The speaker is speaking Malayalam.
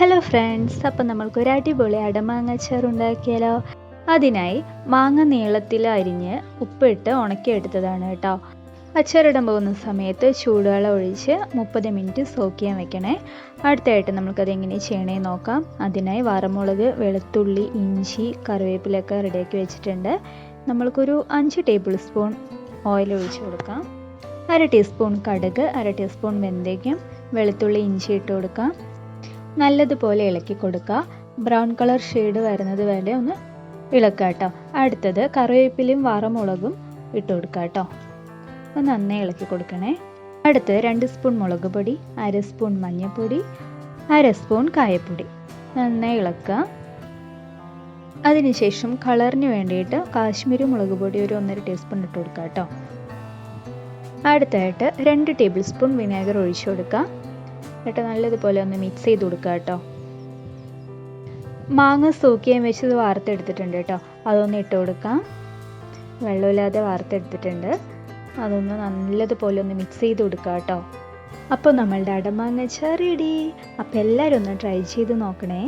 ഹലോ ഫ്രണ്ട്സ് അപ്പം നമ്മൾക്കൊരു അടിപൊളി അടമാങ്ങ അച്ചാർ ഉണ്ടാക്കിയാലോ? അതിനായി മാങ്ങ നീളത്തിൽ അരിഞ്ഞ് ഉപ്പിട്ട് ഉണക്കിയെടുത്തതാണ് കേട്ടോ. അച്ചാറിടാൻ പോകുന്ന സമയത്ത് ചൂടുവെള്ളം ഒഴിച്ച് മുപ്പത് മിനിറ്റ് സോക്ക് ചെയ്യാൻ വെക്കണേ. അടുത്തായിട്ട് നമുക്കത് എങ്ങനെ ചെയ്യണേ നോക്കാം. അതിനായി വറമുളക് വെളുത്തുള്ളി ഇഞ്ചി കറിവേപ്പിലൊക്കെ റെഡിയാക്കി വെച്ചിട്ടുണ്ട്. നമ്മൾക്കൊരു അഞ്ച് ടേബിൾ സ്പൂൺ ഓയിൽ ഒഴിച്ച് കൊടുക്കാം. അര ടീസ്പൂൺ കടുക് അര ടീസ്പൂൺ വെന്തയ്ക്കും വെളുത്തുള്ളി ഇഞ്ചി ഇട്ട് കൊടുക്കാം. നല്ലതുപോലെ ഇളക്കി കൊടുക്കുക ബ്രൗൺ കളർ ഷെയ്ഡ് വരുന്നത് വരെ ഒന്ന് ഇളക്കുക കേട്ടോ. അടുത്തത് കറിവേപ്പിലയും വറമുളകും ഇട്ട് കൊടുക്കുക കേട്ടോ. അപ്പം നന്നായി ഇളക്കി കൊടുക്കണേ. അടുത്ത് രണ്ട് സ്പൂൺ മുളക് പൊടി അര സ്പൂൺ മഞ്ഞൾപ്പൊടി അര സ്പൂൺ കായപ്പൊടി. നന്നായി ഇളക്കുക. അതിനുശേഷം കളറിന് വേണ്ടിയിട്ട് കാശ്മീരി മുളക് പൊടി ഒരു ഒന്നര ടീസ്പൂൺ ഇട്ട് കൊടുക്കുക കേട്ടോ. അടുത്തായിട്ട് രണ്ട് ടേബിൾ സ്പൂൺ വിനാഗർ ഒഴിച്ചു കൊടുക്കുക എന്നിട്ട് നല്ലതുപോലെ ഒന്ന് മിക്സ് ചെയ്ത് കൊടുക്കുക കേട്ടോ. മാങ്ങ സോക്ക് ചെയ്യാൻ വെച്ചത് വാർത്തെടുത്തിട്ടുണ്ട് കേട്ടോ. അതൊന്ന് ഇട്ട് കൊടുക്കാം. വെള്ളമില്ലാതെ വാർത്തെടുത്തിട്ടുണ്ട്. അതൊന്ന് നല്ലതുപോലെ ഒന്ന് മിക്സ് ചെയ്ത് കൊടുക്കുക കേട്ടോ. അപ്പോൾ നമ്മളുടെ അടമാങ്ങ റെഡി അപ്പോൾ എല്ലാവരും ഒന്ന് ട്രൈ ചെയ്ത് നോക്കണേ.